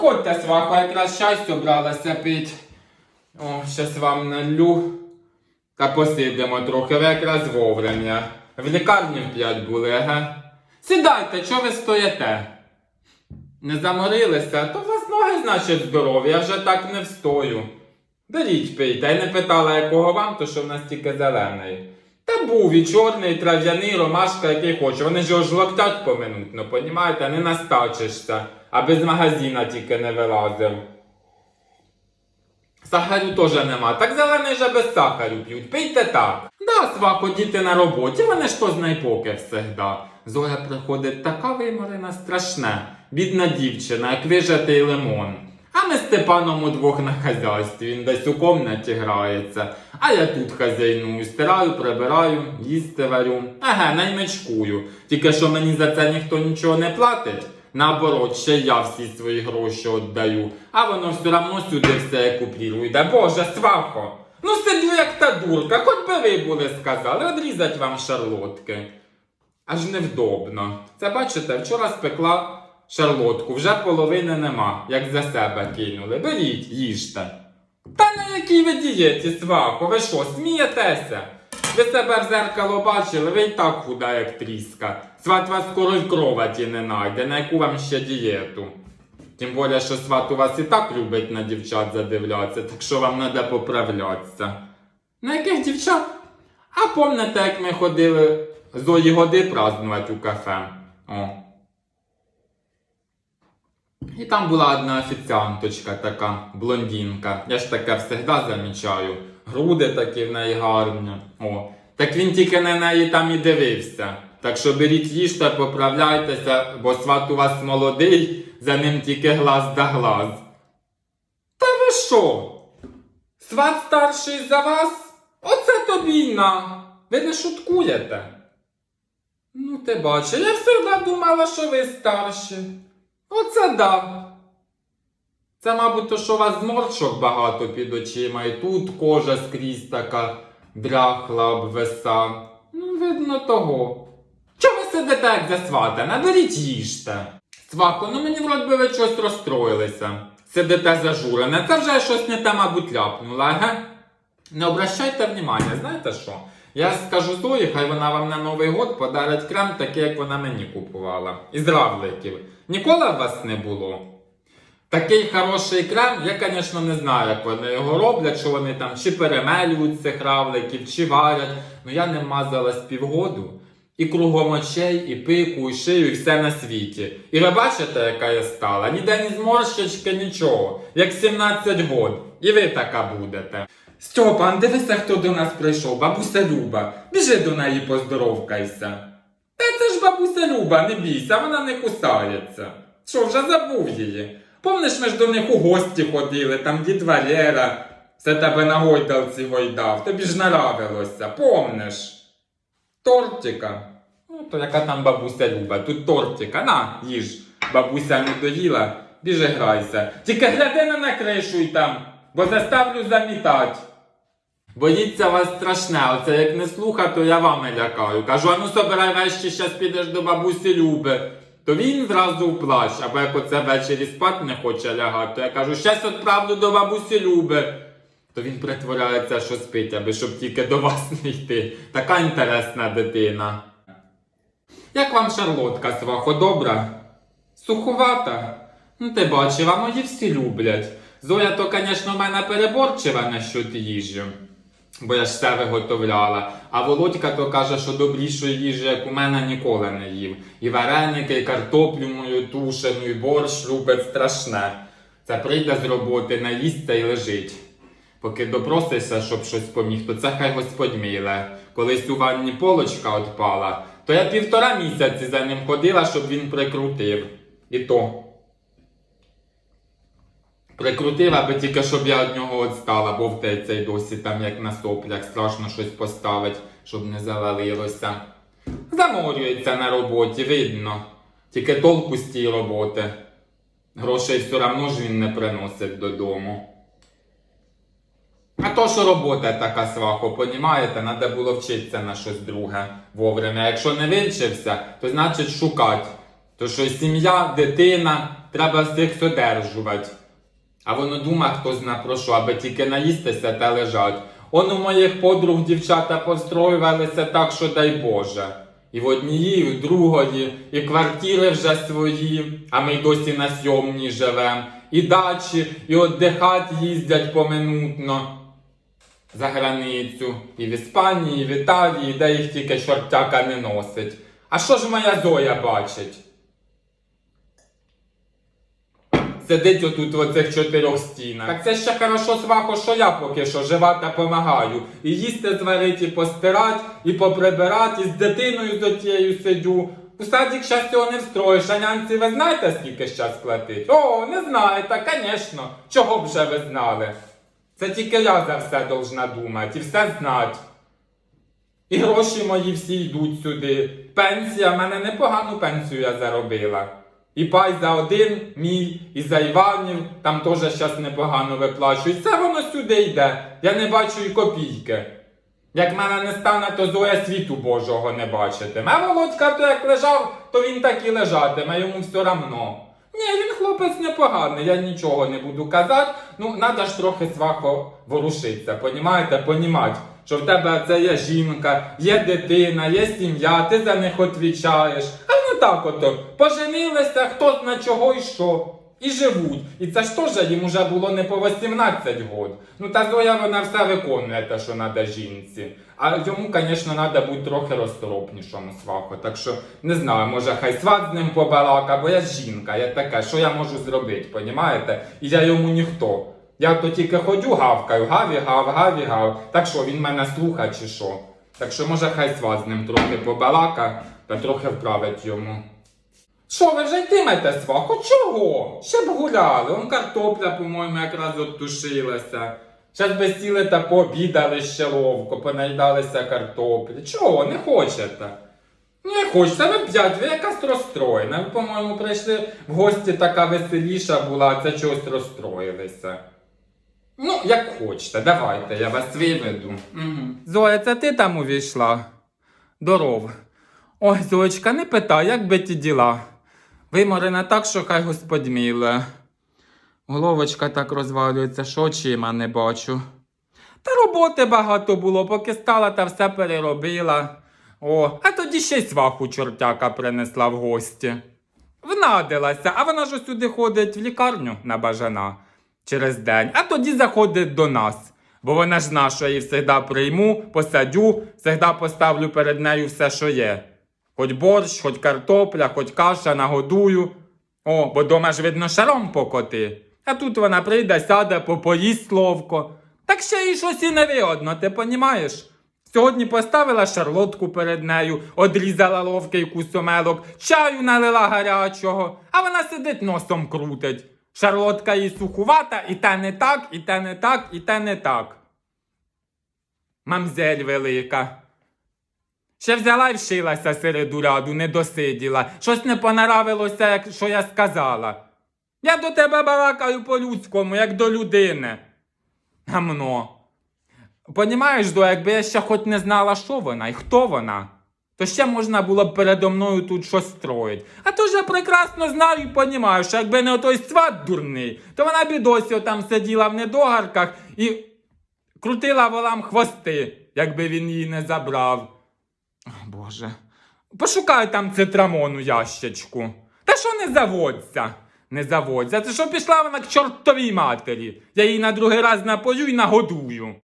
Проходьте, сваха, якраз чай собралася пить. О, щас вам налю. Та посидимо трохи, ви якраз вовремя. В лікарні в п'ять були, ага. Сідайте, чого ви стоїте? Не заморилися, то у вас ноги, значить, здорові, я вже так не встою. Беріть пийте, я не питала, якого вам, то що в нас тільки зелений. Та був і чорний, і трав'яний, ромашка, який хоче. Вони ж його ж локтять поминутно, понімаєте, не настачишся, аби з магазина тільки не вилазив. Сахарю теж нема. Так зелений же без сахарю п'ють. Пийте так. Да, свако, діти на роботі, вони ж то знайпоки всегда. Зоя приходить така виморена страшне. Бідна дівчина, як вижатий лимон. А ми з Степаном удвох на хазяйстві, він десь у комнаті грається. А я тут хазяйную, стираю, прибираю, їсти варю. Еге, наймичкую. Тільки що мені за це ніхто нічого не платить. Наоборот, ще я всі свої гроші віддаю, а воно все одно сюди все купірує. Боже, свахо! Ну сидю як та дурка, хоч би ви були сказали, одрізать вам шарлотки. Аж невдобно. Це бачите, вчора спекла шарлотку, вже половини нема, як за себе кинули. Беріть, їжте. Та на якій ви дієті, свахо, ви що, смієтеся? Ви себе в зеркало бачили, ви і так худа, як тріска. Сват вас скоро й кроваті не найде, на яку вам ще дієту. Тим більше, що сват у вас і так любить на дівчат задивлятися, так що вам треба поправлятися. На яких дівчат? А помните, як ми ходили Зої годи празднувати у кафе? О. І там була одна офіціанточка така, блондинка. Я ж таке завжди замічаю. Груди такі в неї гарні. О. Так він тільки на неї там і дивився. Так що беріть їжте, поправляйтеся, бо сват у вас молодий, за ним тільки глаз да глаз. Та ви що? Сват старший за вас? Оце тобі й на. Ви не шуткуєте? Ну, ти бачиш, я завжди думала, що ви старші. Оце да. Це, мабуть, то, що у вас зморшок багато під очима, і тут кожа скрізь така дряхла обвиса. Ну, видно того. Чого ви сидите, як засвата? Наберіть їжте. Свако, ну мені вроді ви щось розстроїлися. Сидите зажурене, це вже щось не те, мабуть, ляпнула, ге? Не обращайте внимання, знаєте що? Я скажу Зої, хай вона вам на Новий год подарить крем, такий, як вона мені купувала. Із равликів. Ніколи у вас не було? Такий хороший крем, я, звісно, не знаю, як вони його роблять, що вони там чи перемелюють цих равликів, чи варять. Ну я не мазала з півгоду. І кругом очей, і пику, і шию, і все на світі. І ви бачите, яка я стала? Ніде ні зморщички, нічого. Як 17 год. І ви така будете. Стьопан, дивися, хто до нас прийшов, бабуся Люба. Біжи до неї поздоровкайся. Ж бабуся Люба, не бійся, вона не кусається. Що, вже забув її? Помниш, ми ж до них у гості ходили, там дід Валера, все тебе на гойдалці гойдав, тобі ж наравилося, помниш? Тортика. Ну, то яка там бабуся Люба, тут тортика, на, їж. Бабуся не доїла, біжи грайся. Тільки гляди не накришуй там, бо заставлю замітать. Боїться вас страшне, оце як не слуха, то я вами лякаю. Кажу, а ну собирай вещі, щас підеш до бабусі Люби. То він зразу в плащ, або як оце ввечері спати не хоче лягати, то я кажу, щас відправлю до бабусі Люби. То він притворяється, що спить, аби щоб тільки до вас не йти. Така інтересна дитина. Як вам шарлотка, свахо, добра? Суховата? Ну, ти бачив, а мої всі люблять. Зоя то, звісно, в мене переборчива насчет їжі, бо я ж все виготовляла. А Володька то каже, що добрішої їжі, як у мене, ніколи не їв. І вареники, і картоплю мою тушену, і борщ любить страшне. Це прийде з роботи, наїсться і лежить. Поки допросишся, щоб щось поміг, то це хай Господь миле. Колись у ванні полочка отпала, то я півтора місяці за ним ходила, щоб він прикрутив. І то. Прикрутив, аби тільки щоб я від нього відстала, бо в цей досі там як на соплях страшно щось поставить, щоб не завалилося. Заморюється на роботі, видно. Тільки толку з тієї роботи. Грошей все одно ж він не приносить додому. А то, що робота така свахо, понімаєте, треба було вчитися на щось друге вовремя. Якщо не вивчився, то значить шукати. То що сім'я, дитина, треба всіх содержувати. А воно дума, хто зна про аби тільки наїстися та лежать. Он у моїх подруг дівчата построювалися так, що дай Боже. І в однієї, і в другої, і квартири вже свої, а ми й досі на сьомній живем, і дачі, і отдихать їздять поминутно за границю, і в Іспанії, і в Італії, де їх тільки чортяка не носить. А що ж моя Зоя бачить? Сидить отут в оцих чотирьох стінах. Так це ще хорошо свахо, що я поки що жива та помагаю. І їсти зварить, і постирать, і поприбирать, і з дитиною з тією сидю. У садик щас цього не встроїш, а нянці ви знаєте, скільки щас платить? О, не знаєте, звісно. Чого б вже ви знали? Це тільки я за все должна думати і все знать. І гроші мої всі йдуть сюди. Пенсія, в мене непогану пенсію я заробила. І пай за один мій, і за Іванів, там теж зараз непогано виплачують. Це воно сюди йде. Я не бачу і копійки. Як мене не стане, то Зоя світу Божого не бачитиме. А Володька то як лежав, то він так і лежатиме, йому все равно. Ні, він хлопець непоганий, я нічого не буду казати. Ну, треба ж трохи свахо ворушитися, понімаєте, понімати, що в тебе це є жінка, є дитина, є сім'я, ти за них відвічаєш. Так ото, поженилися, хто зна чого і що. І живуть. І це ж теж їм уже було не по 18 год. Ну та Зоя вона все виконує те, що треба жінці. А йому, звісно, треба бути трохи розторопнішому сваху. Так що не знаю, може хай сват з ним побалака, бо я жінка, я така, що я можу зробити, понімаєте? І я йому ніхто. Я то тільки ходю, гавкаю, гаві, гав, гаві, гав. Так що він мене слухає чи що? Так що може хай сват з ним трохи побалака та трохи вправить йому. Що, ви вже йтимете сваху? Чого? Ще б гуляли. Он картопля, по-моєму, якраз оттушилася. Щас би сіли та пообідали ще ловко, понаїдалися картоплі. Чого, не хочете? Не хочете, ви п'ять, ви якась розстроєна. Ви, по-моєму, прийшли в гості така веселіша була, а це чогось розстроїлися. Ну, як хочете, давайте, я вас виведу. Угу. Зоя, це ти там увійшла? Здоров. Ой, Зоечка, не питай, як би ті діла. Виморена так, що хай господь міле. Головочка так розвалюється, що очима не бачу. Та роботи багато було, поки стала та все переробила. О, а тоді ще й сваху чортяка принесла в гості. Внадилася, а вона ж сюди ходить в лікарню на бажана через день, а тоді заходить до нас. Бо вона ж я її завжди прийму, посадю, завжди поставлю перед нею все, що є. Хоч борщ, хоч картопля, хоч каша нагодую. О, бо дома ж видно шаром покоти. А тут вона прийде, сяде, попоїсть ловко. Так ще їй щось і не видно, ти понімаєш? Сьогодні поставила шарлотку перед нею, одрізала ловкий кусомелок, чаю налила гарячого, а вона сидить носом крутить. Шарлотка їй сухувата, і те не так, і те не так, і те не так. Мамзель велика. Ще взяла й вшилася серед уряду, не досиділа. Щось не понаравилося, як що я сказала. Я до тебе балакаю по-людському, як до людини. Гамно. Понімаєш, до, якби я ще хоч не знала, що вона і хто вона, то ще можна було б передо мною тут щось строїть. А то ж я прекрасно знаю і понімаю, що якби не отой сват дурний, то вона б і досі там сиділа в недогарках і крутила волам хвости, якби він її не забрав. Ой, Боже. Пошукай там цитрамону ящичку. Та що не заводься? Не заводься. Це що пішла вона к чортовій матері. Я її на другий раз напою і нагодую.